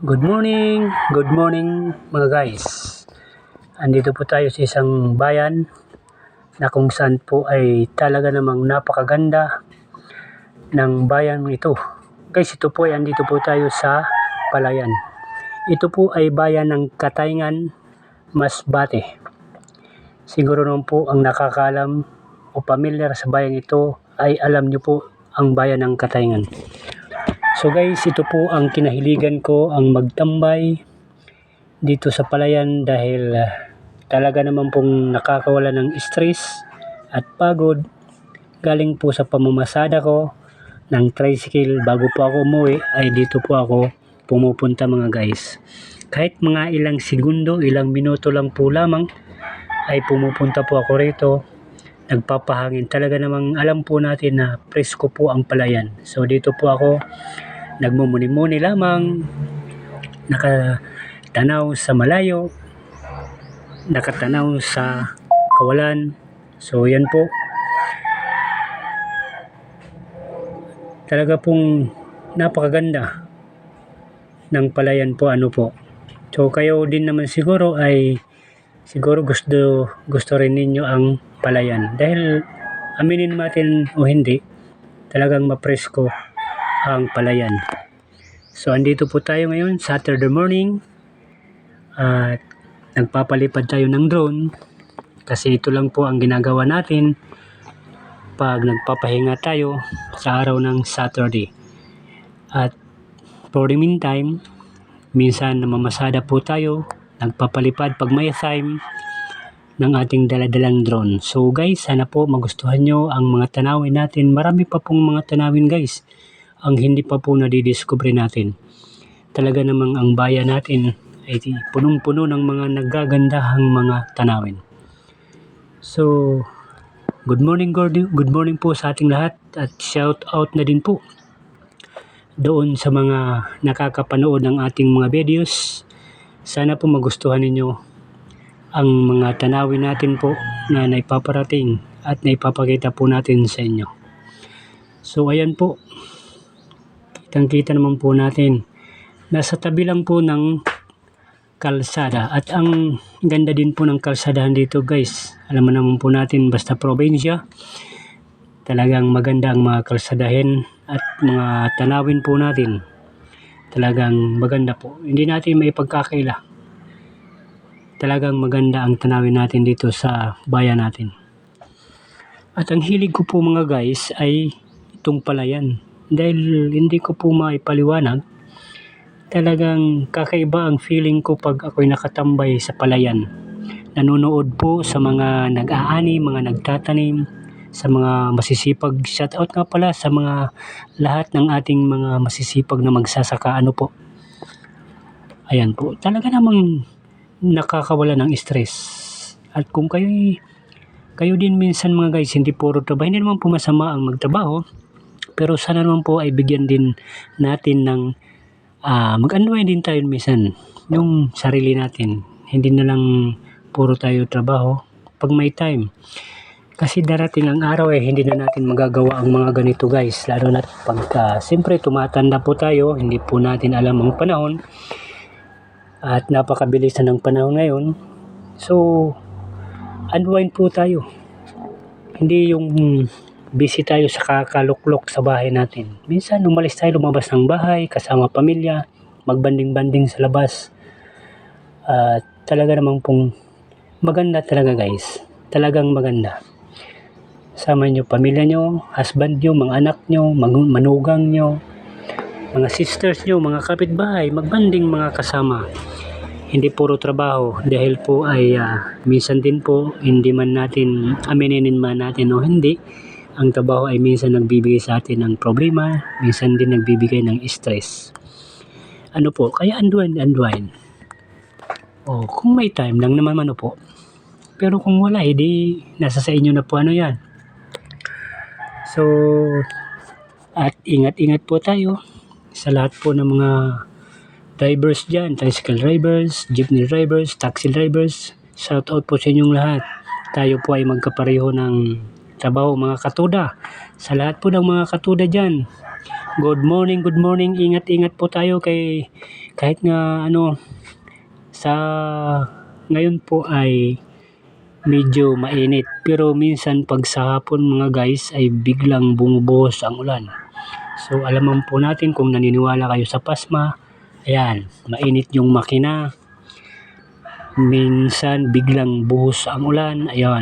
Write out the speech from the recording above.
Good morning, good morning mga guys. Andito po tayo sa isang bayan na kung saan po ay talaga namang napakaganda ng bayan ito. Guys, ito po ay andito po tayo sa Palayan. Ito po ay bayan ng Katayngan, Masbate. Siguro naman po ang nakakalam o pamilyar sa bayan ito ay alam niyo po ang bayan ng Katayngan. So guys, ito po ang kinahiligan ko, ang magtambay dito sa palayan dahil ah, talaga naman pong nakakawala ng stress at pagod galing po sa pamamasada ko ng tricycle bago po ako umuwi ay dito po ako pumupunta mga guys. Kahit mga ilang segundo, ilang minuto lang po lamang ay pumupunta po ako rito nagpapahangin. Talaga namang alam po natin na presko po ang palayan. So dito po ako nagmumuni-muni lamang, nakatanaw sa malayo, nakatanaw sa kawalan. So yan po. Talaga pong napakaganda ng palayan po ano po. So kayo din naman siguro ay siguro gusto gusto rin ninyo ang palayan dahil aminin natin o hindi talagang mapresko ang palayan. So andito po tayo ngayon Saturday morning at nagpapalipad tayo ng drone kasi ito lang po ang ginagawa natin pag nagpapahinga tayo sa araw ng Saturday. At for the meantime, minsan namamasada po tayo, nagpapalipad pag may time ng ating daladalang drone. So guys, sana po magustuhan nyo ang mga tanawin natin. Marami pa pong mga tanawin guys ang hindi pa po nadidiscover natin. Talaga namang ang bayan natin ay punong-puno ng mga nagagandahang mga tanawin. So, good morning, good, morning po sa ating lahat at shout out na din po doon sa mga nakakapanood ng ating mga videos. Sana po magustuhan ninyo ang mga tanawin natin po na naipaparating at naipapakita po natin sa inyo. So ayan po, kitang-kita naman po natin. Nasa tabi lang po ng kalsada at ang ganda din po ng kalsadahan dito guys. Alam mo naman po natin basta probinsya, talagang maganda ang mga kalsadahin at mga tanawin po natin. Talagang maganda po. Hindi natin may pagkakaila. Talagang maganda ang tanawin natin dito sa bayan natin. At ang hilig ko po mga guys ay itong palayan. Dahil hindi ko po maipaliwanag, talagang kakaiba ang feeling ko pag ako'y nakatambay sa palayan. Nanonood po sa mga nag-aani, mga nagtatanim, sa mga masisipag. Shout out nga pala sa mga lahat ng ating mga masisipag na magsasaka. Ano po? Ayan po. Talaga namang nakakawala ng stress. At kung kayo kayo din minsan mga guys, hindi puro trabaho. Hindi naman po masama ang magtrabaho. Pero sana naman po ay bigyan din natin ng ah mag-unwind din tayo minsan. Yung sarili natin. Hindi na lang puro tayo trabaho. Pag may time. Kasi darating ang araw eh, hindi na natin magagawa ang mga ganito guys. Lalo na pagka, siyempre tumatanda po tayo, hindi po natin alam ang panahon. At napakabilis na ng panahon ngayon. So, unwind po tayo. Hindi yung busy tayo sa kakaluklok sa bahay natin. Minsan umalis tayo, lumabas ng bahay, kasama pamilya, magbanding-banding sa labas. At talaga namang pong maganda talaga guys. Talagang maganda. Sama nyo pamilya nyo, husband nyo, mga anak nyo, manugang nyo, mga sisters nyo, mga kapitbahay, magbanding mga kasama. Hindi puro trabaho dahil po ay ah, minsan din po hindi man natin amininin man natin o hindi ang trabaho ay minsan nagbibigay sa atin ng problema, minsan din nagbibigay ng stress. Ano po, kaya unwind, unwind. O, kung may time lang naman ano po. Pero kung wala, edi nasa sa inyo na po ano yan. So, at ingat-ingat po tayo sa lahat po ng mga drivers dyan, tricycle drivers, jeepney drivers, taxi drivers. Shout out po sa inyong lahat. Tayo po ay magkapareho ng trabaho mga katuda. Sa lahat po ng mga katuda dyan Good morning, good morning. Ingat-ingat po tayo kay kahit nga ano sa ngayon po ay medyo mainit. Pero minsan pag sa hapon mga guys ay biglang bumubuhos ang ulan. So alaman po natin kung naniniwala kayo sa pasma. Ayan, mainit yung makina. Minsan biglang buhos ang ulan. Ayan.